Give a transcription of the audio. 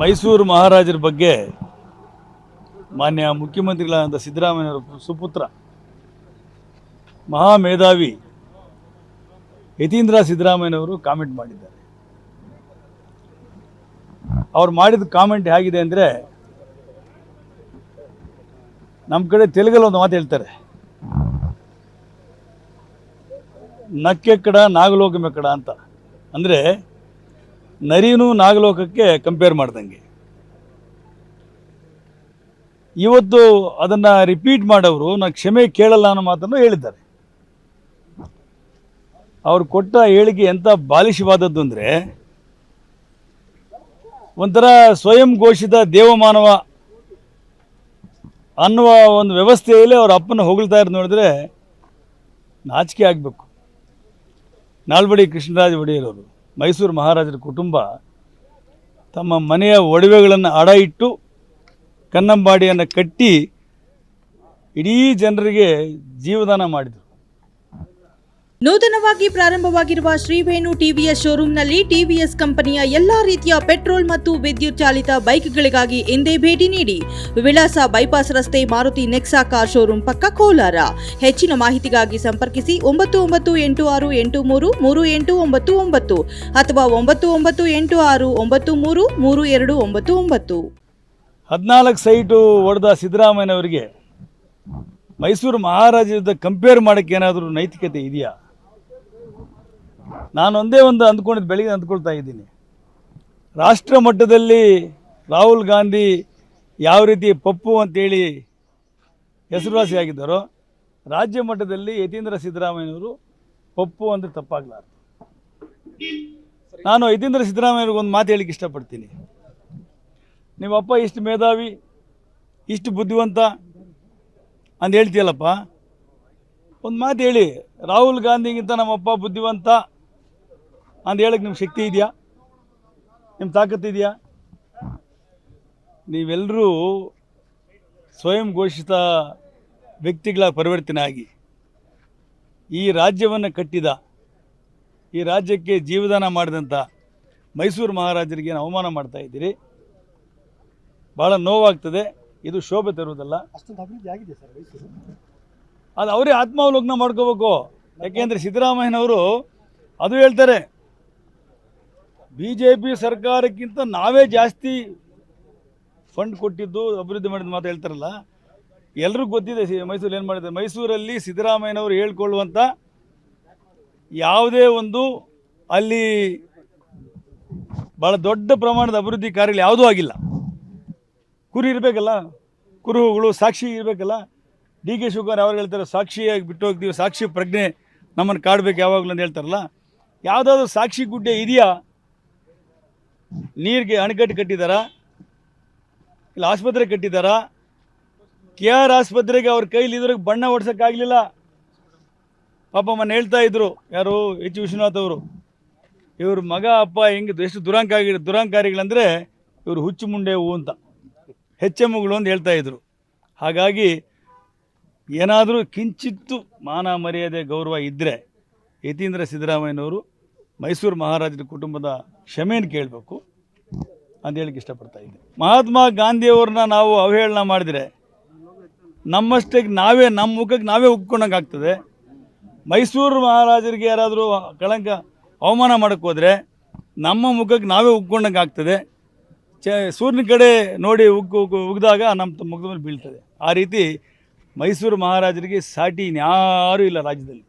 ಮೈಸೂರು ಮಹಾರಾಜರ ಬಗ್ಗೆ ಮಾನ್ಯ ಮುಖ್ಯಮಂತ್ರಿಗಳಾದಂಥ ಸಿದ್ದರಾಮಯ್ಯವರ ಸುಪುತ್ರ, ಮಹಾಮೇಧಾವಿ ಯತೀಂದ್ರ ಸಿದ್ದರಾಮಯ್ಯನವರು ಕಾಮೆಂಟ್ ಮಾಡಿದ್ದಾರೆ. ಅವ್ರು ಮಾಡಿದ ಕಾಮೆಂಟ್ ಹೇಗಿದೆ ಅಂದರೆ ನಮ್ಮ ಕಡೆ ತೆಲುಗಲ್ಲಿ ಒಂದು ಮಾತು ಹೇಳ್ತಾರೆ. ನಕ್ಕೆ ಕಡ, ನಾಗಲೋಕಮೆ ಕಡ ಅಂತ. ಅಂದರೆ ನರಿನೂ ನಾಗಲೋಕಕ್ಕೆ ಕಂಪೇರ್ ಮಾಡ್ದಂಗೆ. ಇವತ್ತು ಅದನ್ನು ರಿಪೀಟ್ ಮಾಡೋರು ನಾನು ಕ್ಷಮೆ ಕೇಳಲ್ಲ ಅನ್ನೋ ಮಾತನ್ನು ಹೇಳಿದ್ದಾರೆ. ಅವ್ರು ಕೊಟ್ಟ ಹೇಳಿಕೆ ಎಂಥ ಬಾಲಿಶವಾದದ್ದು ಅಂದರೆ, ಒಂಥರ ಸ್ವಯಂ ಘೋಷಿತ ದೇವಮಾನವ ಅನ್ನುವ ಒಂದು ವ್ಯವಸ್ಥೆಯಲ್ಲಿ ಅವ್ರ ಅಪ್ಪನ ಹೊಗಳ್ತಾ ಇರೋದು ನೋಡಿದ್ರೆ ನಾಚಿಕೆ ಆಗಬೇಕು. ನಾಲ್ವಡಿ ಕೃಷ್ಣರಾಜ ಒಡೆಯರವರು. ಮೈಸೂರು ಮಹಾರಾಜರ ಕುಟುಂಬ ತಮ್ಮ ಮನೆಯ ಒಡವೆಗಳನ್ನು ಅಡ ಇಟ್ಟು ಕನ್ನಂಬಾಡಿಯನ್ನು ಕಟ್ಟಿ ಇಡೀ ಜನರಿಗೆ ಜೀವದಾನ ಮಾಡಿದರು. ನೂತನವಾಗಿ ಪ್ರಾರಂಭವಾಗಿರುವ ಶ್ರೀವೇಣು ಟಿವಿಎಸ್ ಶೋರೂಮ್ನಲ್ಲಿ ಟಿವಿಎಸ್ ಕಂಪನಿಯ ಎಲ್ಲಾ ರೀತಿಯ ಪೆಟ್ರೋಲ್ ಮತ್ತು ವಿದ್ಯುತ್ ಚಾಲಿತ ಬೈಕ್ಗಳಿಗಾಗಿ ಎಂದೇ ಭೇಟಿ ನೀಡಿ ವಿಳಾಸ ಬೈಪಾಸ್ ರಸ್ತೆ ಮಾರುತಿ ನೆಕ್ಸಾ ಕಾರ್ ಶೋರೂಮ್ ಪಕ್ಕ ಕೋಲಾರ. ಹೆಚ್ಚಿನ ಮಾಹಿತಿಗಾಗಿ ಸಂಪರ್ಕಿಸಿ ಒಂಬತ್ತು ಒಂಬತ್ತು ಎಂಟು ಆರು ಎಂಟು ಮೂರು ಮೂರು ಎಂಟು ಒಂಬತ್ತು ಒಂಬತ್ತು ಅಥವಾ ಒಂಬತ್ತು ಒಂಬತ್ತು ಎಂಟು ಆರು ಒಂಬತ್ತು ಮೂರು ಮೂರು ಎರಡು ಒಂಬತ್ತು ಒಂಬತ್ತು. ಹದಿನಾಲ್ಕು ಸೈಟು ಹೊಡೆದ ಸಿದ್ದರಾಮಯ್ಯನವರಿಗೆ ಮೈಸೂರು ಮಹಾರಾಜದ ಕಂಪೇರ್ ಮಾಡೋಕ್ಕೆ ಏನಾದರೂ ನೈತಿಕತೆ ಇದೆಯಾ? ನಾನು ಒಂದೇ ಒಂದು ಅಂದ್ಕೊಂಡಿದ್ದು, ಬೆಳಿಗ್ಗೆ ಅಂದ್ಕೊಳ್ತಾ ಇದ್ದೀನಿ. ರಾಷ್ಟ್ರ ಮಟ್ಟದಲ್ಲಿ ರಾಹುಲ್ ಗಾಂಧಿ ಯಾವ ರೀತಿ ಪಪ್ಪು ಅಂತೇಳಿ ಹೆಸರುವಾಸಿಯಾಗಿದ್ದಾರೋ ರಾಜ್ಯ ಮಟ್ಟದಲ್ಲಿ ಯತೀಂದ್ರ ಸಿದ್ದರಾಮಯ್ಯನವರು ಪಪ್ಪು ಅಂದರೆ ತಪ್ಪಾಗಲಾರ್ದು. ನಾನು ಯತೀಂದ್ರ ಸಿದ್ದರಾಮಯ್ಯವ್ರಿಗೆ ಒಂದು ಮಾತು ಹೇಳಿಕ್ಕೆ ಇಷ್ಟಪಡ್ತೀನಿ. ನಿಮ್ಮಪ್ಪ ಇಷ್ಟು ಮೇಧಾವಿ, ಇಷ್ಟು ಬುದ್ಧಿವಂತ ಅಂತ ಹೇಳ್ತೀಯಲ್ಲಪ್ಪ? ಒಂದು ಮಾತು ಹೇಳಿ, ರಾಹುಲ್ ಗಾಂಧಿಗಿಂತ ನಮ್ಮಪ್ಪ ಬುದ್ಧಿವಂತ ಅಂತ ಹೇಳಕ್ಕೆ ನಿಮ್ಮ ಶಕ್ತಿ ಇದೆಯಾ? ನಿಮ್ಮ ತಾಕತ್ತು ಇದೆಯಾ? ನೀವೆಲ್ಲರೂ ಸ್ವಯಂ ಘೋಷಿತ ವ್ಯಕ್ತಿಗಳ ಪರಿವರ್ತನೆ ಆಗಿ ಈ ರಾಜ್ಯವನ್ನು ಕಟ್ಟಿದ ಈ ರಾಜ್ಯಕ್ಕೆ ಜೀವದಾನ ಮಾಡಿದಂಥ ಮೈಸೂರು ಮಹಾರಾಜರಿಗೆ ನಾವು ಅವಮಾನ ಮಾಡ್ತಾ ಇದ್ದೀರಿ? ಭಾಳ ನೋವಾಗ್ತದೆ. ಇದು ಶೋಭೆ ತರುವುದಲ್ಲ. ಅದು ಅವರೇ ಆತ್ಮಾವಲೋಕನ ಮಾಡ್ಕೋಬೇಕು. ಯಾಕೆಂದರೆ ಸಿದ್ದರಾಮಯ್ಯನವರು ಅದು ಹೇಳ್ತಾರೆ ಬಿ ಜೆ ಪಿ ಸರ್ಕಾರಕ್ಕಿಂತ ನಾವೇ ಜಾಸ್ತಿ ಫಂಡ್ ಕೊಟ್ಟಿದ್ದು, ಅಭಿವೃದ್ಧಿ ಮಾಡಿದ ಮಾತು ಹೇಳ್ತಾರಲ್ಲ, ಎಲ್ರಿಗೂ ಗೊತ್ತಿದೆ ಮೈಸೂರು ಏನು ಮಾಡಿದ್ದಾರೆ. ಮೈಸೂರಲ್ಲಿ ಸಿದ್ದರಾಮಯ್ಯನವರು ಹೇಳ್ಕೊಳ್ಳುವಂಥ ಯಾವುದೇ ಒಂದು ಅಲ್ಲಿ ಭಾಳ ದೊಡ್ಡ ಪ್ರಮಾಣದ ಅಭಿವೃದ್ಧಿ ಕಾರ್ಯಗಳು ಯಾವುದೂ ಆಗಿಲ್ಲ. ಕುರಿ ಇರಬೇಕಲ್ಲ, ಕುರುಹುಗಳು, ಸಾಕ್ಷಿ ಇರಬೇಕಲ್ಲ. ಡಿ ಕೆ ಶಿವಕುಮಾರ್ ಯಾವಾಗ ಹೇಳ್ತಾರೆ, ಸಾಕ್ಷಿಯಾಗಿ ಬಿಟ್ಟು ಹೋಗ್ತೀವಿ ಸಾಕ್ಷಿ ಪ್ರಜ್ಞೆ ನಮ್ಮನ್ನು ಕಾಡಬೇಕು ಯಾವಾಗಲೂ ಅಂತ ಹೇಳ್ತಾರಲ್ಲ. ಯಾವುದಾದ್ರೂ ಸಾಕ್ಷಿ ಗುಡ್ಡೆ ಇದೆಯಾ? ನೀರಿಗೆ ಅಣೆಕಟ್ಟು ಕಟ್ಟಿದಾರ? ಇಲ್ಲ ಆಸ್ಪತ್ರೆ ಕಟ್ಟಿದಾರ? ಕೆ ಆರ್ ಆಸ್ಪತ್ರೆಗೆ ಅವ್ರ ಕೈಲಿ ಇದ್ರಿಗೆ ಬಣ್ಣ ಹೊಡ್ಸೋಕ್ಕಾಗಲಿಲ್ಲ. ಪಾಪ ಮೊನ್ನೆ ಹೇಳ್ತಾ ಇದ್ರು, ಯಾರು ಎಚ್ ವಿಶ್ವನಾಥ್ ಅವರು. ಇವ್ರ ಮಗ, ಅಪ್ಪ ಹೆಂಗೆ ಎಷ್ಟು ದುರಂಕಾರಿ ದುರಾಂಕಾರಿಗಳಂದರೆ ಇವರು ಹುಚ್ಚು ಮುಂಡೆ ಹೂ ಅಂತ. ಹೆಚ್ಚೆಮ್ಮಗಳು ಅಂತ ಹೇಳ್ತಾ ಇದ್ರು. ಹಾಗಾಗಿ ಏನಾದರೂ ಕಿಂಚಿತ್ತು ಮಾನ ಮರ್ಯಾದೆ ಗೌರವ ಇದ್ದರೆ ಯತೀಂದ್ರ ಸಿದ್ದರಾಮಯ್ಯನವರು ಮೈಸೂರು ಮಹಾರಾಜರ ಕುಟುಂಬದ ಕ್ಷಮೆಯನ್ನು ಕೇಳಬೇಕು ಅಂತ ಹೇಳಕ್ಕೆ ಇಷ್ಟಪಡ್ತಾ ಇದ್ದೆ. ಮಹಾತ್ಮ ಗಾಂಧಿಯವ್ರನ್ನ ನಾವು ಅವಹೇಳನ ಮಾಡಿದರೆ ನಮ್ಮಷ್ಟಕ್ಕೆ ನಾವೇ, ನಮ್ಮ ಮುಖಕ್ಕೆ ನಾವೇ ಉಕ್ಕೊಂಡಂಗೆ ಆಗ್ತದೆ. ಮೈಸೂರು ಮಹಾರಾಜರಿಗೆ ಯಾರಾದರೂ ಕಳಂಕ ಅವಮಾನ ಮಾಡೋಕ್ಕೆ ಹೋದರೆ ನಮ್ಮ ಮುಖಕ್ಕೆ ನಾವೇ ಉಕ್ಕೊಂಡಂಗೆ ಆಗ್ತದೆ. ಚ, ಸೂರ್ಯನ ಕಡೆ ನೋಡಿ ಉಗ್ಗು ಉಗ್ದಾಗ ನಮ್ಮ ಮುಖದ ಮೇಲೆ ಬೀಳ್ತದೆ. ಆ ರೀತಿ ಮೈಸೂರು ಮಹಾರಾಜರಿಗೆ ಸಾಟಿ ಇನ್ಯಾರೂ ಇಲ್ಲ ರಾಜ್ಯದಲ್ಲಿ.